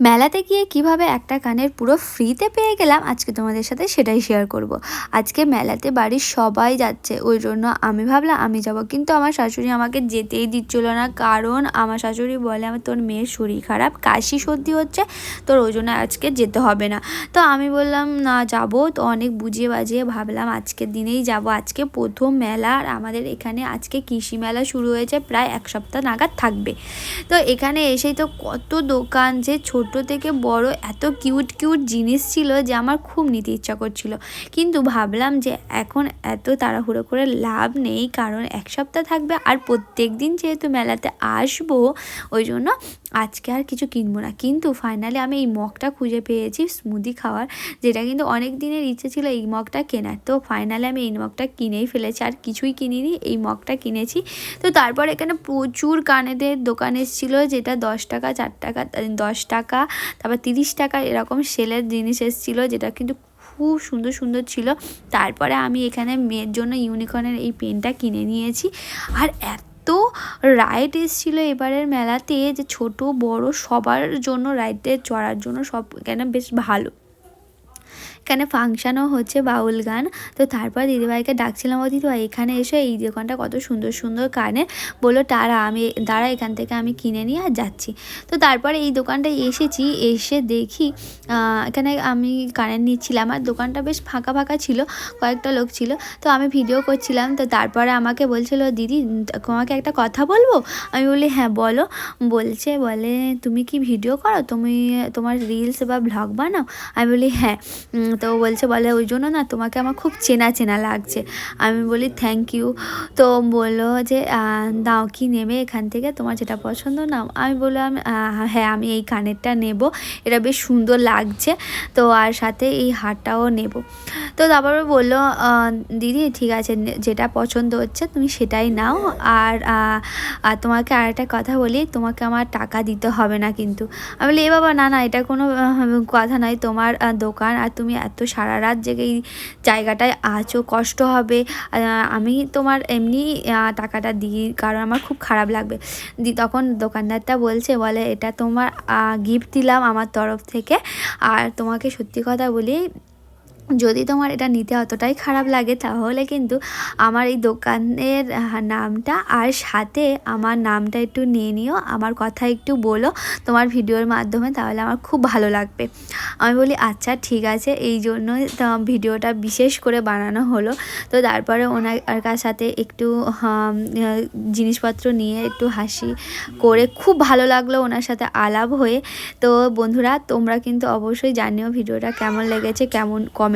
মেলাতে গিয়ে কীভাবে একটা কানের পুরো ফ্রিতে পেয়ে গেলাম, আজকে তোমাদের সাথে সেটাই শেয়ার করব। আজকে মেলাতে বাড়ির সবাই যাচ্ছে, ওই জন্য আমি ভাবলাম আমি যাব, কিন্তু আমার শাশুড়ি আমাকে যেতেই দিচ্ছিল না, কারণ আমার শাশুড়ি বলে, আমার তোর মেয়ের শরীর খারাপ, কাশি সর্দি হচ্ছে, তোর ওই জন্য আজকে যেতে হবে না। তো আমি বললাম, না, যাব। তো অনেক বুঝিয়ে বাজিয়ে ভাবলাম আজকের দিনেই যাব। আজকে প্রথম মেলা, আর আমাদের এখানে আজকে কৃষি মেলা শুরু হয়েছে, প্রায় এক সপ্তাহ নাগাদ থাকবে। তো এখানে এসেই তো কত দোকান যে ছোট ছোট থেকে বড় এত কিউট কিউট জিনিস ছিল যে আমার খুব নিতে ইচ্ছা করছিল। কিন্তু ভাবলাম যে এখন এত তাড়াহুড়ো করে লাভ নেই, কারণ এক সপ্তাহ থাকবে আর প্রত্যেক দিন যেহেতু মেলাতে আসব, ওই জন্য আজকে আর কিছু কিনবো না। কিন্তু ফাইনালি আমি এই মগটা খুঁজে পেয়েছি স্মুদি খাওয়ার, যেটা কিন্তু অনেক দিনের ইচ্ছে ছিল এই মগটা কেনার। তো ফাইনালি আমি এই মগটা কিনেই ফেলেছি, আর কিছুই কিনিনি, এই মগটা কিনেছি। তো তারপর এখানে প্রচুর কানেদের দোকান এসেছিল, যেটা দশ টাকা, চার টাকা দশ টাকা, তারপর তিরিশ টাকা এরকম সেলের জিনিস এসেছিল, যেটা কিন্তু খুব সুন্দর সুন্দর ছিল। তারপরে আমি এখানে মেয়ের জন্য ইউনিকর্নের এই পেনটা কিনে নিয়েছি। আর এত এত রাইড এসেছিল এবারের মেলাতে যে ছোট, বড় সবার জন্য রাইডে চড়ার জন্য সব কেন বেশ ভালো। এখানে ফাংশানও হচ্ছে বাউল গান। তো তারপর দিদিভাইকে ডাকছিলাম, ও দিদিভাই, এখানে এসে, এই দোকানটা কত সুন্দর সুন্দর কানে। বলল, তারা, আমি, দাঁড়া, এখান থেকে আমি কিনে নিয়ে আর যাচ্ছি। তো তারপরে এই দোকানটায় এসেছি, এসে দেখি এখানে আমি কানের নিচ্ছিলাম আর দোকানটা বেশ ফাঁকা ফাঁকা ছিল, কয়েকটা লোক ছিল। তো আমি ভিডিও করছিলাম, তো তারপরে আমাকে বলছিল, দিদি, তোমাকে একটা কথা বলব? আমি বলি হ্যাঁ বলো। বলছে, বলে, তুমি কি ভিডিও করো? তুমি তোমার রিলস বা ব্লগ বানাও? আমি বলি হ্যাঁ। তো বলছে, বলে ওই জন্য না, তোমাকে আমার খুব চেনা চেনা লাগছে। আমি বলি থ্যাংক ইউ তো বলল যে দাও কি নেবে এখান থেকে? তোমার যেটা পছন্দ না আমি বললাম হ্যাঁ আমি এই কানেরটা নেব। এটা বেশ সুন্দর লাগছে। তো আর সাথে এই হারটাও নেব। তো তারপরে বলল দিদি, ঠিক আছে যেটা পছন্দ হচ্ছে তুমি সেটাই নাও। আর তোমাকে আর একটা কথা বলি, তোমাকে আমার টাকা দিতে হবে না কিন্তু। আমি বলি, এ বাবা, না না, এটা কোনো কথা নয়। তোমার দোকান আর তুমি এত সারা রাত জেগে এই জায়গাটায় আছো কষ্ট হবে। আমি তোমার এমনি টাকাটা দিই, কারণ আমার খুব খারাপ লাগবে। দি, তখন দোকানদারটা বলছে, বলে, এটা তোমার গিফট দিলাম আমার তরফ থেকে। আর তোমাকে সত্যি কথা বলি যদি তোমার এটা নিতে অতটাই খারাপ লাগে, তাহলে কিন্তু আমার এই দোকানের নামটা আর সাথে আমার নামটা একটু নিয়ে নিও, আমার কথা একটু বলো তোমার ভিডিওর মাধ্যমে, তাহলে আমার খুব ভালো লাগবে। আমি বলি আচ্ছা ঠিক আছে। এই জন্য ভিডিওটা বিশেষ করে বানানো হলো। তো তারপরে ওনার কার সাথে একটু জিনিসপত্র নিয়ে একটু হাসি করে খুব ভালো লাগল ওনার সাথে আলাপ হয়ে। তো বন্ধুরা, তোমরা কিন্তু অবশ্যই জানিও ভিডিওটা কেমন লেগেছে, কেমন কমেন্ট